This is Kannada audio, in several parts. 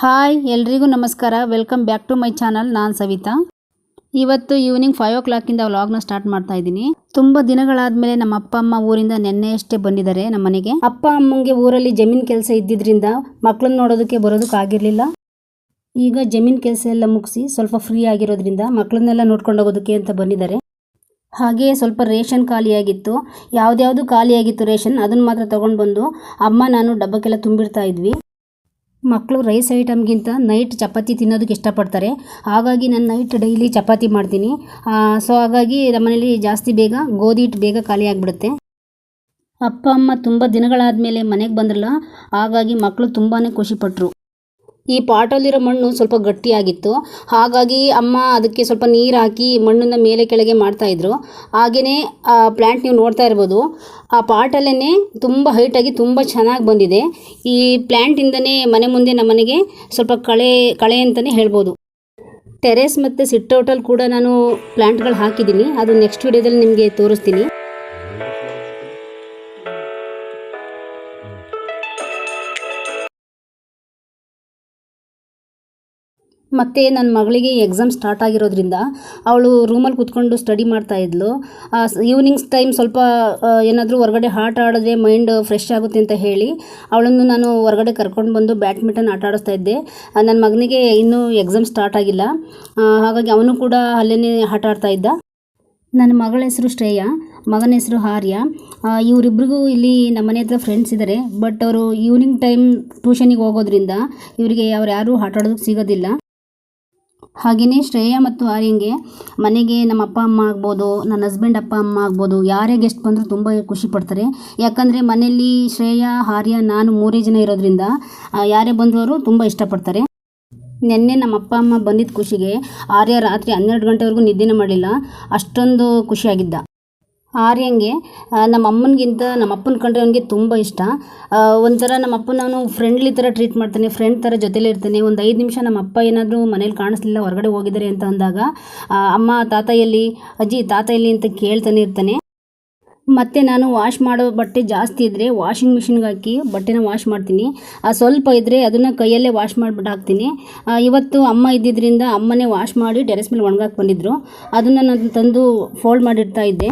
ಹಾಯ್, ಎಲ್ರಿಗೂ ನಮಸ್ಕಾರ. Welcome back to my channel ನಾನು ಸವಿತಾ. ಇವತ್ತು ಈವ್ನಿಂಗ್ ಫೈವ್ ಓ ಕ್ಲಾಕಿಂದ ವ್ಲಾಗ್ನ ಸ್ಟಾರ್ಟ್ ಮಾಡ್ತಾ ಇದ್ದೀನಿ. ತುಂಬ ದಿನಗಳಾದಮೇಲೆ ನಮ್ಮ ಅಪ್ಪ, ಅಮ್ಮ ಊರಿಂದ ನೆನ್ನೆಯಷ್ಟೇ ಬಂದಿದ್ದಾರೆ ನಮ್ಮ ಮನೆಗೆ. ಅಪ್ಪ, ಅಮ್ಮಂಗೆ ಊರಲ್ಲಿ ಜಮೀನ್ ಕೆಲಸ ಇದ್ದಿದ್ರಿಂದ ಮಕ್ಕಳನ್ನ ನೋಡೋದಕ್ಕೆ ಬರೋದಕ್ಕಾಗಿರಲಿಲ್ಲ ಈಗ ಜಮೀನ್ ಕೆಲಸ ಎಲ್ಲ ಮುಗಿಸಿ ಸ್ವಲ್ಪ ಫ್ರೀ ಆಗಿರೋದ್ರಿಂದ ಮಕ್ಕಳನ್ನೆಲ್ಲ ನೋಡ್ಕೊಂಡು ಹೋಗೋದಕ್ಕೆ ಅಂತ ಬಂದಿದ್ದಾರೆ. ಹಾಗೆ ಸ್ವಲ್ಪ ರೇಷನ್ ಖಾಲಿಯಾಗಿತ್ತು. ಯಾವುದ್ಯಾವುದು ಖಾಲಿಯಾಗಿತ್ತು ರೇಷನ್ ಅದನ್ನು ಮಾತ್ರ ತೊಗೊಂಡು ಬಂದು ಅಮ್ಮ, ನಾನು ಡಬ್ಬಕ್ಕೆಲ್ಲ ತುಂಬಿಡ್ತಾ ಇದ್ವಿ. ಮಕ್ಕಳು ರೈಸ್ ಐಟಮ್ಗಿಂತ ನೈಟ್ ಚಪಾತಿ ತಿನ್ನೋದಕ್ಕೆ ಇಷ್ಟಪಡ್ತಾರೆ. ಹಾಗಾಗಿ ನಾನು ನೈಟ್ ಡೈಲಿ ಚಪಾತಿ ಮಾಡ್ತೀನಿ. ಸೊ ಹಾಗಾಗಿ ನಮ್ಮನೇಲಿ ಜಾಸ್ತಿ ಬೇಗ ಗೋಧಿ ಹಿಟ್ಟು ಬೇಗ ಖಾಲಿ ಆಗಿಬಿಡುತ್ತೆ. ಅಪ್ಪ, ಅಮ್ಮ ತುಂಬ ದಿನಗಳಾದಮೇಲೆ ಮನೆಗೆ ಬಂದ್ರಲ್ಲ, ಹಾಗಾಗಿ ಮಕ್ಕಳು ತುಂಬಾ ಖುಷಿಪಟ್ಟರು ಈ ಪಾಟಲ್ಲಿರೋ ಮಣ್ಣು ಸ್ವಲ್ಪ ಗಟ್ಟಿಯಾಗಿತ್ತು. ಹಾಗಾಗಿ ಅಮ್ಮ ಅದಕ್ಕೆ ಸ್ವಲ್ಪ ನೀರು ಹಾಕಿ ಮಣ್ಣನ್ನು ಮೇಲೆ ಕೆಳಗೆ ಮಾಡ್ತಾಯಿದ್ರು ಹಾಗೆಯೇ ಆ ಪ್ಲ್ಯಾಂಟ್ ನೀವು ನೋಡ್ತಾ ಇರ್ಬೋದು, ಆ ಪಾಟಲ್ಲೇ ತುಂಬ ಹೈಟಾಗಿ ತುಂಬ ಚೆನ್ನಾಗಿ ಬಂದಿದೆ. ಈ ಪ್ಲ್ಯಾಂಟಿಂದನೇ ಮನೆ ಮುಂದೆ ನಮ್ಮನೆಗೆ ಸ್ವಲ್ಪ ಕಳೆ ಕಳೆ ಅಂತಲೇ ಹೇಳ್ಬೋದು. ಟೆರೆಸ್ ಮತ್ತು ಸಿಟ್ಟೌಟಲ್ಲಿ ಕೂಡ ನಾನು ಪ್ಲ್ಯಾಂಟ್ಗಳು ಹಾಕಿದ್ದೀನಿ. ಅದು ನೆಕ್ಸ್ಟ್ ವಿಡಿಯೋದಲ್ಲಿ ನಿಮಗೆ ತೋರಿಸ್ತೀನಿ. ಮತ್ತು ನನ್ನ ಮಗಳಿಗೆ ಎಕ್ಸಾಮ್ ಸ್ಟಾರ್ಟ್ ಆಗಿರೋದ್ರಿಂದ ಅವಳು ರೂಮಲ್ಲಿ ಕೂತ್ಕೊಂಡು ಸ್ಟಡಿ ಮಾಡ್ತಾ ಇದ್ಲು. ಈವ್ನಿಂಗ್ಸ್ ಟೈಮ್ ಸ್ವಲ್ಪ ಏನಾದರೂ ಹೊರಗಡೆ ಆಟ ಆಡಿದ್ರೆ ಮೈಂಡ್ ಫ್ರೆಶ್ ಆಗುತ್ತೆ ಅಂತ ಹೇಳಿ ಅವಳನ್ನು ನಾನು ಹೊರಗಡೆ ಕರ್ಕೊಂಡು ಬಂದು ಬ್ಯಾಡ್ಮಿಂಟನ್ ಆಟ ಆಡಿಸ್ತಾ ಇದ್ದೆ. ನನ್ನ ಮಗನಿಗೆ ಇನ್ನೂ ಎಕ್ಸಾಮ್ ಸ್ಟಾರ್ಟ್ ಆಗಿಲ್ಲ. ಹಾಗಾಗಿ ಅವನು ಕೂಡ ಅಲ್ಲೇ ಆಟ ಆಡ್ತಾ ಇದ್ದ. ನನ್ನ ಮಗಳ ಹೆಸರು ಶ್ರೇಯ, ಮಗನ ಹೆಸರು ಆರ್ಯ. ಇವರಿಬ್ರಿಗೂ ಇಲ್ಲಿ ನಮ್ಮ ಮನೆ ಹತ್ರ ಫ್ರೆಂಡ್ಸ್ ಇದ್ದಾರೆ ಬಟ್ ಅವರು ಈವ್ನಿಂಗ್ ಟೈಮ್ ಟ್ಯೂಷನಿಗೆ ಹೋಗೋದ್ರಿಂದ ಇವರಿಗೆ ಅವ್ರು ಯಾರೂ ಆಟ ಆಡೋದಕ್ಕೆ ಸಿಗೋದಿಲ್ಲ. ಹಾಗೆಯೇ ಶ್ರೇಯ ಮತ್ತು ಆರ್ಯಂಗೆ ಮನೆಗೆ ನಮ್ಮ ಅಪ್ಪ ಅಮ್ಮ ಆಗ್ಬೋದು, ನನ್ನ ಹಸ್ಬೆಂಡ್ ಅಪ್ಪ ಅಮ್ಮ ಆಗ್ಬೋದು, ಯಾರೇ ಗೆಸ್ಟ್ ಬಂದರೂ ತುಂಬ ಖುಷಿ ಪಡ್ತಾರೆ. ಯಾಕಂದರೆ ಮನೆಯಲ್ಲಿ ಶ್ರೇಯ, ಆರ್ಯ, ನಾನು ಮೂರೇ ಜನ ಇರೋದ್ರಿಂದ ಯಾರೇ ಬಂದರೂ ಅವರು ತುಂಬ ಇಷ್ಟಪಡ್ತಾರೆ. ನಿನ್ನೆ ನಮ್ಮ ಅಪ್ಪ ಅಮ್ಮ ಬಂದಿದ್ದ ಖುಷಿಗೆ ಆರ್ಯ ರಾತ್ರಿ ಹನ್ನೆರಡು ಗಂಟೆವರೆಗೂ ನಿದ್ದೆನೇ ಮಾಡಲಿಲ್ಲ. ಅಷ್ಟೊಂದು ಖುಷಿಯಾಗಿದ್ದ. ಆರ್ಯಂಗೆ ನಮ್ಮ ಅಮ್ಮನಿಗಿಂತ ನಮ್ಮ ಅಪ್ಪನ ಕಂಡ್ರೆ ಅವನಿಗೆ ತುಂಬ ಇಷ್ಟ. ಒಂಥರ ನಮ್ಮ ಅಪ್ಪನ ನಾನು ಫ್ರೆಂಡ್ಲಿ ಥರ ಟ್ರೀಟ್ ಮಾಡ್ತಾನೆ ಫ್ರೆಂಡ್ ಥರ ಜೊತೆಲೇ ಇರ್ತಾನೆ. ಒಂದು ಐದು ನಿಮಿಷ ನಮ್ಮ ಅಪ್ಪ ಏನಾದರೂ ಮನೇಲಿ ಕಾಣಿಸ್ಲಿಲ್ಲ, ಹೊರಗಡೆ ಹೋಗಿದ್ದಾರೆ ಅಂತ ಅಂದಾಗ ಅಮ್ಮ, ತಾತ ಎಲ್ಲಿ? ಅಜ್ಜಿ, ತಾತ ಎಲ್ಲಿ ಅಂತ ಕೇಳ್ತಾನೆ ಇರ್ತಾನೆ. ಮತ್ತು ನಾನು ವಾಶ್ ಮಾಡೋ ಬಟ್ಟೆ ಜಾಸ್ತಿ ಇದ್ದರೆ ವಾಷಿಂಗ್ ಮಿಷಿನ್ಗೆ ಹಾಕಿ ಬಟ್ಟೆನ ವಾಶ್ ಮಾಡ್ತೀನಿ. ಸ್ವಲ್ಪ ಇದ್ದರೆ ಅದನ್ನು ಕೈಯಲ್ಲೇ ವಾಶ್ ಮಾಡಿಬಿಟ್ಟು ಹಾಕ್ತೀನಿ. ಇವತ್ತು ಅಮ್ಮ ಇದ್ದಿದ್ದರಿಂದ ಅಮ್ಮನೇ ವಾಶ್ ಮಾಡಿ ಟೆರೆಸ್ ಮೇಲೆ ಒಣಗಾಕಿ ಬಂದಿದ್ದರು ಅದನ್ನು ನಾನು ತಂದು ಫೋಲ್ಡ್ ಮಾಡಿರ್ತಾ ಇದ್ದೆ.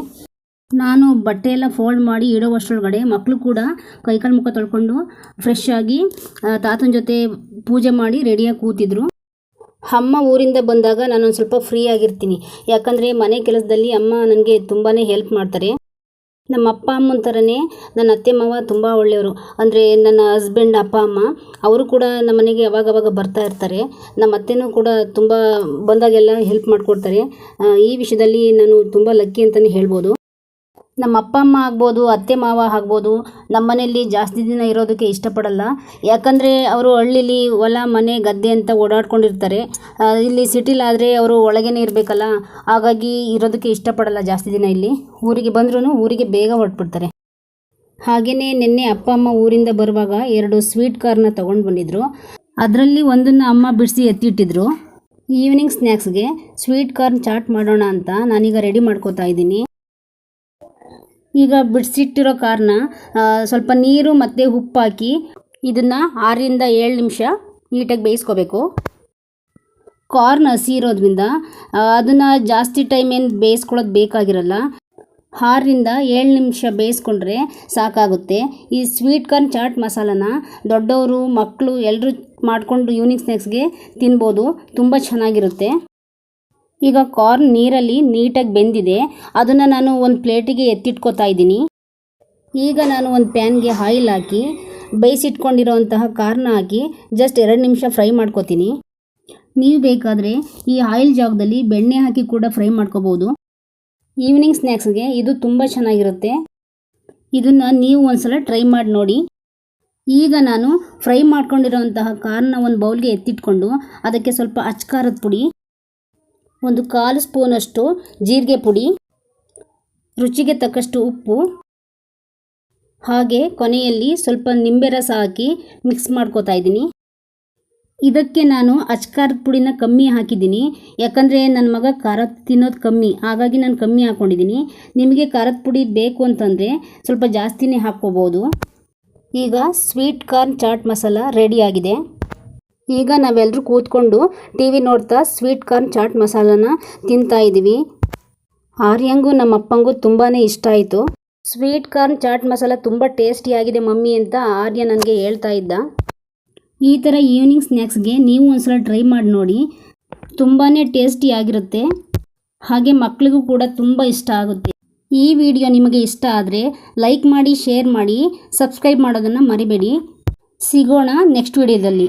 ನಾನು ಬಟ್ಟೆ ಎಲ್ಲ ಫೋಲ್ಡ್ ಮಾಡಿ ಇಡೋ ಅಷ್ಟರೊಳಗಡೆ ಮಕ್ಕಳು ಕೂಡ ಕೈಕಾಲು ಮುಖ ತೊಳ್ಕೊಂಡು ಫ್ರೆಶ್ ಆಗಿ ತಾತನ ಜೊತೆ ಪೂಜೆ ಮಾಡಿ ರೆಡಿಯಾಗಿ ಕೂತಿದ್ರು. ಅಮ್ಮ ಊರಿಂದ ಬಂದಾಗ ನಾನು ಒಂದು ಸ್ವಲ್ಪ ಫ್ರೀ ಆಗಿರ್ತೀನಿ. ಯಾಕಂದರೆ ಮನೆ ಕೆಲಸದಲ್ಲಿ ಅಮ್ಮ ನನಗೆ ತುಂಬಾ ಹೆಲ್ಪ್ ಮಾಡ್ತಾರೆ. ನಮ್ಮ ಅಪ್ಪ ಅಮ್ಮನ ಥರನೇ ನನ್ನ ಅತ್ತೆ ಮಾವ ತುಂಬ ಒಳ್ಳೆಯವರು. ಅಂದರೆ ನನ್ನ ಹಸ್ಬೆಂಡ್ ಅಪ್ಪ, ಅಮ್ಮ, ಅವರು ಕೂಡ ನಮ್ಮ ಮನೆಗೆ ಯಾವಾಗವಾಗ ಬರ್ತಾ ಇರ್ತಾರೆ. ನಮ್ಮ ಅತ್ತೆನೂ ಕೂಡ ತುಂಬ ಬಂದಾಗೆಲ್ಲ ಹೆಲ್ಪ್ ಮಾಡಿಕೊಡ್ತಾರೆ. ಈ ವಿಷಯದಲ್ಲಿ ನಾನು ತುಂಬ ಲಕ್ಕಿ ಅಂತಲೇ ಹೇಳ್ಬೋದು. ನಮ್ಮ ಅಪ್ಪ ಅಮ್ಮ ಆಗ್ಬೋದು, ಅತ್ತೆ ಮಾವ ಆಗ್ಬೋದು, ನಮ್ಮ ಮನೆಯಲ್ಲಿ ಜಾಸ್ತಿ ದಿನ ಇರೋದಕ್ಕೆ ಇಷ್ಟಪಡಲ್ಲ. ಯಾಕಂದರೆ ಅವರು ಹಳ್ಳಿಲಿ ಹೊಲ, ಮನೆ, ಗದ್ದೆ ಅಂತ ಓಡಾಡ್ಕೊಂಡಿರ್ತಾರೆ. ಇಲ್ಲಿ ಸಿಟಿಲಾದರೆ ಅವರು ಒಳಗೇ ಇರಬೇಕಲ್ಲ. ಹಾಗಾಗಿ ಇರೋದಕ್ಕೆ ಇಷ್ಟಪಡಲ್ಲ ಜಾಸ್ತಿ ದಿನ ಇಲ್ಲಿ. ಊರಿಗೆ ಬಂದ್ರೂ ಊರಿಗೆ ಬೇಗ ಹೊರಟ್ಬಿಡ್ತಾರೆ. ಹಾಗೆಯೇ ನಿನ್ನೆ ಅಪ್ಪ ಅಮ್ಮ ಊರಿಂದ ಬರುವಾಗ ಎರಡು ಸ್ವೀಟ್ ಕಾರ್ನ ತೊಗೊಂಡು ಬಂದಿದ್ರು. ಅದರಲ್ಲಿ ಒಂದನ್ನು ಅಮ್ಮ ಬಿಡಿಸಿ ಎತ್ತಿಟ್ಟಿದ್ರು. ಈವ್ನಿಂಗ್ ಸ್ನ್ಯಾಕ್ಸ್ಗೆ ಸ್ವೀಟ್ ಕಾರ್ನ್ ಚಾಟ್ ಮಾಡೋಣ ಅಂತ ನಾನೀಗ ರೆಡಿ ಮಾಡ್ಕೋತಾ ಇದ್ದೀನಿ. ಈಗ ಬಿಡಿಸಿಟ್ಟಿರೋ ಕಾರ್ನ ಸ್ವಲ್ಪ ನೀರು ಮತ್ತು ಉಪ್ಪು ಹಾಕಿ ಇದನ್ನು ಆರರಿಂದ ಏಳು ನಿಮಿಷ ನೀಟಾಗಿ ಬೇಯಿಸ್ಕೋಬೇಕು. ಕಾರ್ನ್ ಹಸಿ ಇರೋದ್ರಿಂದ ಅದನ್ನು ಜಾಸ್ತಿ ಟೈಮ್ ಏನು ಬೇಯಿಸ್ಕೊಳ್ಳೋದು ಬೇಕಾಗಿರಲ್ಲ. ಆರರಿಂದ ಏಳು ನಿಮಿಷ ಬೇಯಿಸ್ಕೊಂಡ್ರೆ ಸಾಕಾಗುತ್ತೆ. ಈ ಸ್ವೀಟ್ ಕಾರ್ನ್ ಚಾಟ್ ಮಸಾಲನ ದೊಡ್ಡವರು ಮಕ್ಕಳು ಎಲ್ಲರೂ ಮಾಡಿಕೊಂಡು ಈವ್ನಿಂಗ್ ಸ್ನ್ಯಾಕ್ಸ್ಗೆ ತಿನ್ಬೋದು. ತುಂಬ ಚೆನ್ನಾಗಿರುತ್ತೆ. ಈಗ ಕಾರ್ನ್ ನೀರಲ್ಲಿ ನೀಟಾಗಿ ಬೆಂದಿದೆ. ಅದನ್ನು ನಾನು ಒಂದು ಪ್ಲೇಟಿಗೆ ಎತ್ತಿಟ್ಕೋತಾ ಇದ್ದೀನಿ. ಈಗ ನಾನು ಒಂದು ಪ್ಯಾನ್ಗೆ ಆಯಿಲ್ ಹಾಕಿ, ಬೇಯಿಸಿಟ್ಕೊಂಡಿರೋಂತಹ ಕಾರ್ನ ಹಾಕಿ ಜಸ್ಟ್ ಎರಡು ನಿಮಿಷ ಫ್ರೈ ಮಾಡ್ಕೋತೀನಿ. ನೀವು ಬೇಕಾದರೆ ಈ ಆಯಿಲ್ ಜಾಗದಲ್ಲಿ ಬೆಣ್ಣೆ ಹಾಕಿ ಕೂಡ ಫ್ರೈ ಮಾಡ್ಕೋಬೋದು. ಈವ್ನಿಂಗ್ ಸ್ನ್ಯಾಕ್ಸ್ಗೆ ಇದು ತುಂಬ ಚೆನ್ನಾಗಿರುತ್ತೆ. ಇದನ್ನು ನೀವು ಒಂದ್ಸಲ ಟ್ರೈ ಮಾಡಿ ನೋಡಿ. ಈಗ ನಾನು ಫ್ರೈ ಮಾಡ್ಕೊಂಡಿರೋಂತಹ ಕಾರ್ನ ಒಂದು ಬೌಲ್ಗೆ ಎತ್ತಿಟ್ಕೊಂಡು, ಅದಕ್ಕೆ ಸ್ವಲ್ಪ ಅಚ್ಕಾರದ ಪುಡಿ ಒಂದು ಕಾಲು ಸ್ಪೂನಷ್ಟು ಜೀರಿಗೆ ಪುಡಿ, ರುಚಿಗೆ ತಕ್ಕಷ್ಟು ಉಪ್ಪು, ಹಾಗೆ ಕೊನೆಯಲ್ಲಿ ಸ್ವಲ್ಪ ನಿಂಬೆ ರಸ ಹಾಕಿ ಮಿಕ್ಸ್ ಮಾಡ್ಕೋತಾ ಇದ್ದೀನಿ. ಇದಕ್ಕೆ ನಾನು ಅಚ್ಕಾರದ ಪುಡಿನ ಕಮ್ಮಿ ಹಾಕಿದ್ದೀನಿ. ಯಾಕಂದರೆ ನನ್ನ ಮಗ ಖಾರ ತಿನ್ನೋದು ಕಮ್ಮಿ, ಹಾಗಾಗಿ ನಾನು ಕಮ್ಮಿ ಹಾಕ್ಕೊಂಡಿದ್ದೀನಿ ನಿಮಗೆ ಖಾರದ ಪುಡಿ ಬೇಕು ಅಂತಂದರೆ ಸ್ವಲ್ಪ ಜಾಸ್ತಿನೇ ಹಾಕ್ಕೋಬೋದು. ಈಗ ಸ್ವೀಟ್ ಕಾರ್ನ್ ಚಾಟ್ ಮಸಾಲ ರೆಡಿಯಾಗಿದೆ ಈಗ ನಾವೆಲ್ಲರೂ ಕೂತ್ಕೊಂಡು ಟಿ ವಿ ನೋಡ್ತಾ ಸ್ವೀಟ್ ಕಾರ್ನ್ ಚಾಟ್ ಮಸಾಲಾನ ತಿಂತಾ ಇದ್ದೀವಿ. ಆರ್ಯಂಗೂ ನಮ್ಮ ಅಪ್ಪಂಗೂ ತುಂಬಾ ಇಷ್ಟ ಆಯಿತು. ಸ್ವೀಟ್ ಕಾರ್ನ್ ಚಾಟ್ ಮಸಾಲ ತುಂಬ ಟೇಸ್ಟಿಯಾಗಿದೆ ಮಮ್ಮಿ ಅಂತ ಆರ್ಯ ನನಗೆ ಹೇಳ್ತಾ ಇದ್ದ. ಈ ಥರ ಈವ್ನಿಂಗ್ ಸ್ನ್ಯಾಕ್ಸ್ಗೆ ನೀವು ಒಂದ್ಸಲ ಟ್ರೈ ಮಾಡಿ ನೋಡಿ. ತುಂಬಾ ಟೇಸ್ಟಿಯಾಗಿರುತ್ತೆ ಹಾಗೆ ಮಕ್ಕಳಿಗೂ ಕೂಡ ತುಂಬ ಇಷ್ಟ ಆಗುತ್ತೆ. ಈ ವಿಡಿಯೋ ನಿಮಗೆ ಇಷ್ಟ ಆದರೆ ಲೈಕ್ ಮಾಡಿ, ಶೇರ್ ಮಾಡಿ, ಸಬ್ಸ್ಕ್ರೈಬ್ ಮಾಡೋದನ್ನು ಮರಿಬೇಡಿ. ಸಿಗೋಣ ನೆಕ್ಸ್ಟ್ ವಿಡಿಯೋದಲ್ಲಿ.